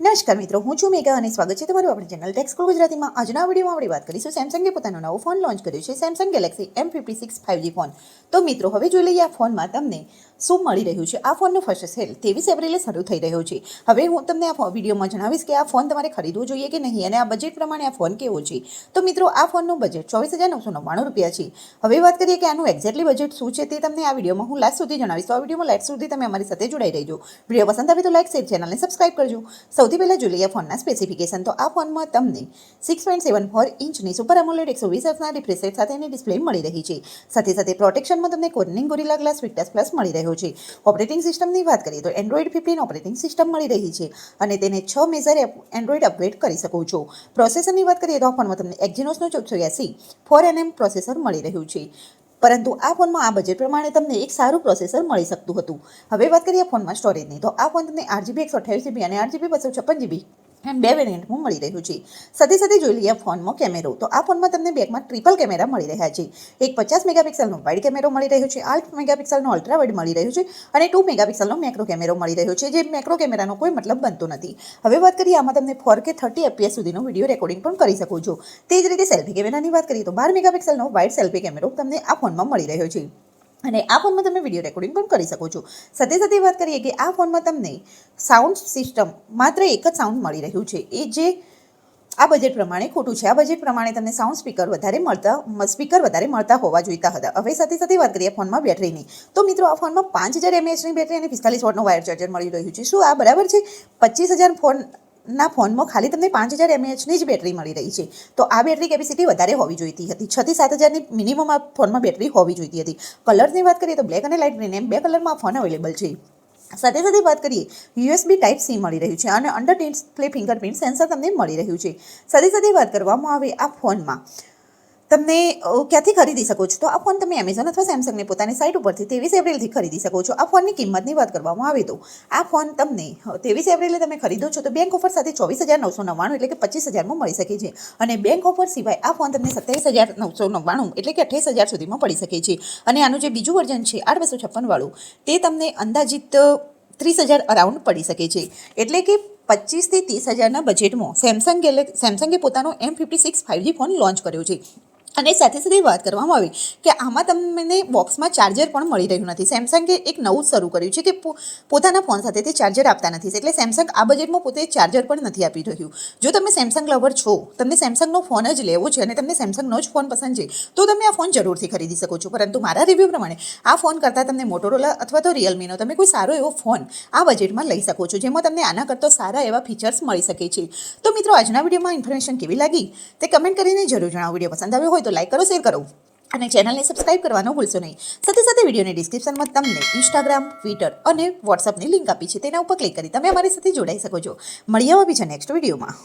નમસ્કાર મિત્રો, હું છું મેઘા અને સ્વાગત છે તમારું આપણી ચેનલ ટેક્સ સ્કૂલ ગુજરાતીમાં. આજના વિડીયોમાં આપણે વાત કરીશું સેમસંગે પોતાનો નવો ફોન લોન્ચ કર્યો છે Samsung Galaxy M fifty six five G phone તો મિત્રો, હવે જોઈ લઈએ આ ફોનમાં તમને શું મળી રહ્યું છે. આ ફોનનો ફર્સ્ટ સેલ ત્રેવીસ એપ્રિલે શરૂ થઈ રહ્યો છે. હવે હું તમને આ વિડીયોમાં જણાવીશ કે આ ફોન તમારે ખરીદવો જોઈએ કે નહીં અને આ બજેટ પ્રમાણે આ ફોન કેવો છે. તો મિત્રો, આ ફોનનું બજેટ ચોવીસ હજાર નવસો નવ્વાણું રૂપિયા છે. હવે વાત કરીએ કે આનું એક્ઝેક્ટલી બજેટ શું છે તે તમને આ વિડીયોમાં હું લાસ્ટ સુધી જણાવીશ. તો આ વિડીયોમાં લાસ્ટ સુધી તમે અમારી સાથે જોડાઈ રહેજો. વીડિયો પસંદ આવે તો લાઈક શેર ચેનલને સબસ્ક્રાઇબ કરજો. સૌથી પહેલાં જોઈ લઈએ ફોનના સ્પેસિફિકેશન તો આ ફોનમાં તમને સિક્સ પોઈન્ટ સેવન ફોર ઇંચની સુપર અમોલેડ એકસો વીસ એફના રિફ્રેશ રેટ સાથેની ડિસ્પ્લે મળી રહી છે. સાથે સાથે પ્રોટેક્શનમાં તમને Corning Gorilla Glass Victus plus મળી રહ્યો છે. ઓપરેટિંગ સિસ્ટમની વાત કરીએ તો એન્ડ્રોઈડ ફિફ્ટીન ઓપરેટિંગ સિસ્ટમ મળી રહી છે અને તેને છ મેજર એન્ડ્રોઈડ અપગ્રેડ કરી શકો છો. પ્રોસેસરની વાત કરીએ તો આ ફોનમાં તમને એક્ઝિનોસનો ચોકસો એસી ફોર એનએમ પ્રોસેસર મળી રહ્યું છે. પરંતુ આ ફોનમાં આ બજેટ પ્રમાણે તમને એક સારું પ્રોસેસર મળી શકતું હતું. હવે વાત કરીએ ફોનમાં સ્ટોરેજની તો આ ફોન તમને આઠ જીબી એકસો અઠ્યાવીસ જીબી અને આઠ જીબી બસો છપ્પન જીબી એમ બે વેરિયન્ટમાં મળી રહ્યું છે. સાથે સાથે જોઈ લઈએ ફોનમાં કેમેરો. તો આ ફોનમાં તમને બેકમાં ટ્રિપલ કેમેરા મળી રહ્યા છે. એક પચાસ મેગાપિક્સલનો વાઇડ કેમેરો મળી રહ્યો છે. આઠ મેગાપિક્સલનો અલ્ટ્રા વાઇડ મળી રહ્યું છે અને ટુ મેગાપિક્સલનો મેક્રો કેમેરો મળી રહ્યો છે, જે મેક્રો કેમેરાનો કોઈ મતલબ બનતો નથી. હવે વાત કરીએ આમાં તમને ફોર કે થર્ટી એપીએસ સુધીનો વીડિયો રેકોર્ડિંગ પણ કરી શકો છો. તે જ રીતે સેલ્ફી કેમેરાની વાત કરીએ તો બાર મેગાપિક્સલનો વાઇડ સેલ્ફી કેમેરો તમને આ ફોનમાં મળી રહ્યો છે. અને આ ફોનમાં તમે વીડિયો રેકોર્ડિંગ પણ કરી શકો છો. સાથે સાથે વાત કરીએ કે આ ફોનમાં તમને સાઉન્ડ સિસ્ટમ માત્ર એક જ સાઉન્ડ મળી રહ્યું છે. એ જે આ બજેટ પ્રમાણે ખોટું છે. આ બજેટ પ્રમાણે તમને સાઉન્ડ સ્પીકર વધારે મળતા સ્પીકર વધારે મળતા હોવા જોઈતા હતા. હવે સાથે સાથે વાત કરીએ ફોનમાં બેટરીની. તો મિત્રો, આ ફોનમાં પાંચ હજાર એમએચની બેટરી અને પિસ્તાલીસ વોટનો વાયર ચાર્જર મળી રહ્યું છે. શું આ બરાબર છે? પચીસ હજાર ફોન ના ફોનમાં ખાલી તમને પાંચ હજાર એમએચની જ બેટરી મળી રહી છે. તો આ બેટરી કેપેસિટી વધારે હોવી જોઈતી હતી. છથી સાત હજારની મિનિમમ આ ફોનમાં બેટરી હોવી જોઈતી હતી. કલર્સની વાત કરીએ તો બ્લેક અને લાઇટ ગ્રીન એમ બે કલરમાં ફોન અવેલેબલ છે. સાથે સાથે વાત કરીએ યુએસબી ટાઈપ સી મળી રહ્યું છે અને અંડર ડિસ્પ્લે ફિંગરપ્રિન્ટ સેન્સર તમને મળી રહ્યું છે. સાથે સાથે વાત કરવામાં આવે આ ફોનમાં. તમને ક્યાંથી ખરીદી શકો છો? તો આ ફોન તમે એમેઝોન અથવા સેમસંગની પોતાની સાઇટ ઉપરથી ત્રેવીસ એપ્રિલથી ખરીદી શકો છો. આ ફોનની કિંમતની વાત કરવામાં આવે તો, આ ફોન તમને ત્રેવીસ એપ્રિલે તમે ખરીદો છો તો બેંક ઓફર સાથે ચોવીસ હજાર નવસો નવ્વાણું એટલે કે પચીસ હજારમાં મળી શકે છે. અને બેંક ઓફર સિવાય આ ફોન તમને સત્યાવીસ હજાર નવસો નવ્વાણું એટલે કે અઠ્યાવીસ હજાર સુધીમાં પડી શકે છે. અને આનું જે બીજું વર્ઝન છે, આઠ બસો છપ્પનવાળું, તે તમને અંદાજિત ત્રીસ હજાર અરાઉન્ડ પડી શકે છે. એટલે કે પચીસથી ત્રીસ હજારના બજેટમાં સેમસંગ ગેલે સેમસંગે પોતાનો M fifty six five G phone launch કર્યો છે. અને સાથે સાથે વાત કરવામાં આવી કે આમાં તમને બોક્સમાં ચાર્જર પણ મળી રહ્યું નથી. સેમસંગે એક નવું શરૂ કર્યું છે કે પોતાના ફોન સાથે તે ચાર્જર આપતા નથી. એટલે સેમસંગ આ બજેટમાં પોતે ચાર્જર પણ નથી આપી રહ્યું. જો તમે સેમસંગ લવર છો, તમને સેમસંગનો ફોન જ લેવો છે અને તમને સેમસંગનો જ ફોન પસંદ છે, તો તમે આ ફોન જરૂરથી ખરીદી શકો છો. પરંતુ મારા રિવ્યૂ પ્રમાણે આ ફોન કરતાં તમને મોટોરોલા અથવા તો રિયલમીનો તમે કોઈ સારો એવો ફોન આ બજેટમાં લઈ શકો છો, જેમાં તમને આના કરતાં સારા એવા ફીચર્સ મળી શકે છે. તો મિત્રો, આજના વિડીયોમાં ઇન્ફોર્મેશન કેવી લાગી? તે કમેન્ટ કરીને જરૂર જણાવો. વીડિયો પસંદ આવ્યો હોય તો લાઈક કરો શેર કરો. અને ચેનલને સબસ્ક્રાઇબ કરવાનું ભૂલશો નહીં. સાથે સાથે વિડીયોની ડિસ્ક્રિપ્શનમાં તમને ઇન્સ્ટાગ્રામ ટ્વિટર અને વોટ્સઅપની લિંક આપી છે. તેના ઉપર ક્લિક કરી તમે અમારી સાથે જોડાઈ શકો છો. મળીએ બીજા નેક્સ્ટ વિડીયોમાં